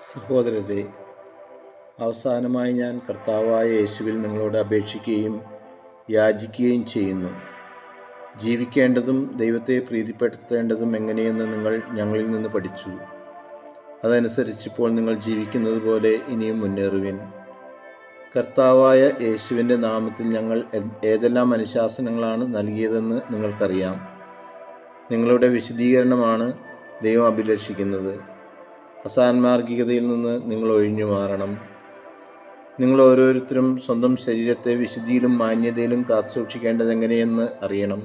സഹോദരരെ അവസാനമായി ഞാൻ കർത്താവായ യേശുവിൽ നിങ്ങളോട് അപേക്ഷിക്കുകയും യാചിക്കുകയും ചെയ്യുന്നു. ജീവിക്കേണ്ടതും ദൈവത്തെ പ്രീതിപ്പെടുത്തേണ്ടതും എങ്ങനെയെന്ന് നിങ്ങൾ ഞങ്ങളിൽ നിന്ന് പഠിച്ചു. അതനുസരിച്ച് ഇപ്പോൾ നിങ്ങൾ ജീവിക്കുന്നത് പോലെ ഇനിയും മുന്നേറുവിൻ. കർത്താവായ യേശുവിന്റെ നാമത്തിൽ ഞങ്ങൾ ഏതെല്ലാം അനുശാസനങ്ങളാണ് നൽകിയതെന്ന് നിങ്ങൾക്കറിയാം. നിങ്ങളുടെ വിശദീകരണമാണ് ദൈവം അഭിലഷിക്കുന്നത്. അസാൻമാർഗികതയിൽ നിന്ന് നിങ്ങൾ ഒഴിഞ്ഞു മാറണം. നിങ്ങൾ ഓരോരുത്തരും സ്വന്തം ശരീരത്തെ വിശുദ്ധിയിലും മാന്യതയിലും കാത്തുസൂക്ഷിക്കേണ്ടത് എങ്ങനെയെന്ന് അറിയണം.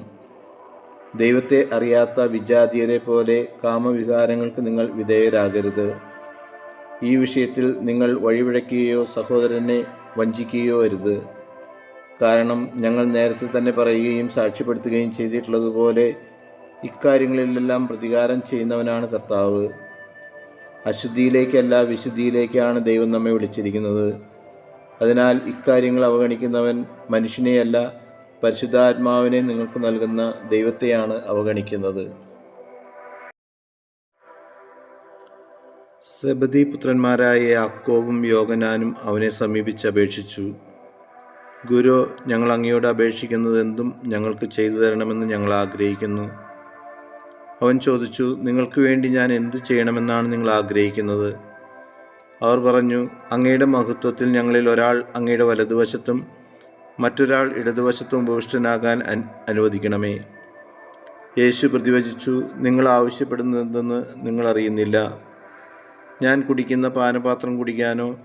ദൈവത്തെ അറിയാത്ത വിജാതീയരെ പോലെ കാമവികാരങ്ങൾക്ക് നിങ്ങൾ വിധേയരാകരുത്. ഈ വിഷയത്തിൽ നിങ്ങൾ വഴിവിഴയ്ക്കുകയോ സഹോദരനെ വഞ്ചിക്കുകയോ അരുത്. കാരണം ഞങ്ങൾ നേരത്തെ തന്നെ പറയുകയും സാക്ഷ്യപ്പെടുത്തുകയും ചെയ്തിട്ടുള്ളതുപോലെ ഇക്കാര്യങ്ങളിലെല്ലാം പ്രതികാരം ചെയ്യുന്നവനാണ് കർത്താവ്. അശുദ്ധിയിലേക്കല്ല വിശുദ്ധിയിലേക്കാണ് ദൈവം നമ്മെ വിളിച്ചിരിക്കുന്നത്. അതിനാൽ ഇക്കാര്യങ്ങൾ അവഗണിക്കുന്നവൻ മനുഷ്യനെയല്ല പരിശുദ്ധാത്മാവിനെ നിങ്ങൾക്ക് നൽകുന്ന ദൈവത്തെയാണ് അവഗണിക്കുന്നത്. സബദി പുത്രന്മാരായ അക്കോവും യോഗനാനും അവനെ സമീപിച്ച് അപേക്ഷിച്ചു. ഗുരു ഞങ്ങൾ അങ്ങയോട് അപേക്ഷിക്കുന്നത് എന്തും ഞങ്ങൾക്ക് ചെയ്തു തരണമെന്ന് ഞങ്ങൾ ആഗ്രഹിക്കുന്നു. അവൻ ചോദിച്ചു നിങ്ങൾക്ക് വേണ്ടി ഞാൻ എന്തു ചെയ്യണമെന്നാണ് നിങ്ങൾ ആഗ്രഹിക്കുന്നത്? അവർ പറഞ്ഞു അങ്ങയുടെ മഹത്വത്തിൽ ഞങ്ങളിൽ ഒരാൾ അങ്ങയുടെ വലതുവശത്തും മറ്റൊരാൾ ഇടതുവശത്തും ഉപവിഷ്ടനാകാൻ അനുവദിക്കണമേ. യേശു പ്രതിവചിച്ചു നിങ്ങൾ ആവശ്യപ്പെടുന്നതെന്ന് നിങ്ങൾ അറിയുന്നില്ല. ഞാൻ കുടിക്കുന്ന പാനപാത്രം കുടിക്കാനോ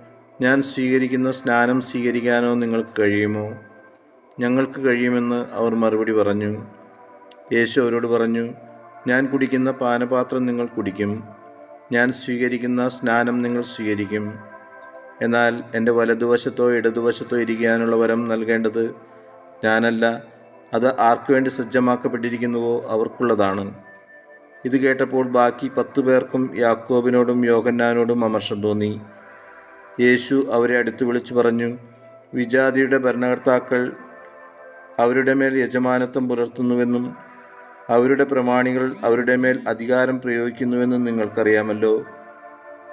ഞാൻ സ്വീകരിക്കുന്ന സ്നാനം സ്വീകരിക്കാനോ നിങ്ങൾക്ക് കഴിയുമോ? ഞങ്ങൾക്ക് കഴിയുമെന്ന് അവർ മറുപടി പറഞ്ഞു. യേശു അവരോട് പറഞ്ഞു ഞാൻ കുടിക്കുന്ന പാനപാത്രം നിങ്ങൾ കുടിക്കും. ഞാൻ സ്വീകരിക്കുന്ന സ്നാനം നിങ്ങൾ സ്വീകരിക്കും. എന്നാൽ എന്റെ വലതുവശത്തോ ഇടതുവശത്തോ ഇരിക്കാനുള്ള വരം നൽകേണ്ടത് ഞാനല്ല. അത് ആർക്കു വേണ്ടി സജ്ജമാക്കപ്പെട്ടിരിക്കുന്നുവോ അവർക്കുള്ളതാണ്. ഇത് കേട്ടപ്പോൾ ബാക്കി പത്തു പേർക്കും യാക്കോബിനോടും യോഹന്നാനോടും അമർഷം തോന്നി. യേശു അവരെ അടുത്ത് വിളിച്ചു പറഞ്ഞു വിജാതിയുടെ ഭരണകർത്താക്കൾ അവരുടെ മേൽ യജമാനത്വം പുലർത്തുന്നുവെന്നും അവരുടെ പ്രമാണികൾ അവരുടെ മേൽ അധികാരം പ്രയോഗിക്കുന്നുവെന്ന് നിങ്ങൾക്കറിയാമല്ലോ.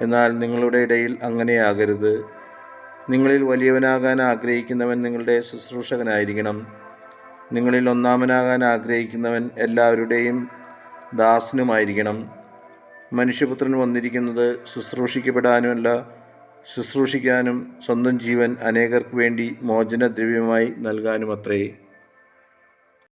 എന്നാൽ നിങ്ങളുടെ ഇടയിൽ അങ്ങനെയാകരുത്. നിങ്ങളിൽ വലിയവനാകാൻ ആഗ്രഹിക്കുന്നവൻ നിങ്ങളുടെ ശുശ്രൂഷകനായിരിക്കണം. നിങ്ങളിൽ ഒന്നാമനാകാൻ ആഗ്രഹിക്കുന്നവൻ എല്ലാവരുടെയും ദാസനുമായിരിക്കണം. മനുഷ്യപുത്രൻ വന്നിരിക്കുന്നത് ശുശ്രൂഷിക്കപ്പെടാനുമല്ല ശുശ്രൂഷിക്കാനും സ്വന്തം ജീവൻ അനേകർക്ക് വേണ്ടി മോചനദ്രവ്യമായി നൽകാനുമത്രേ.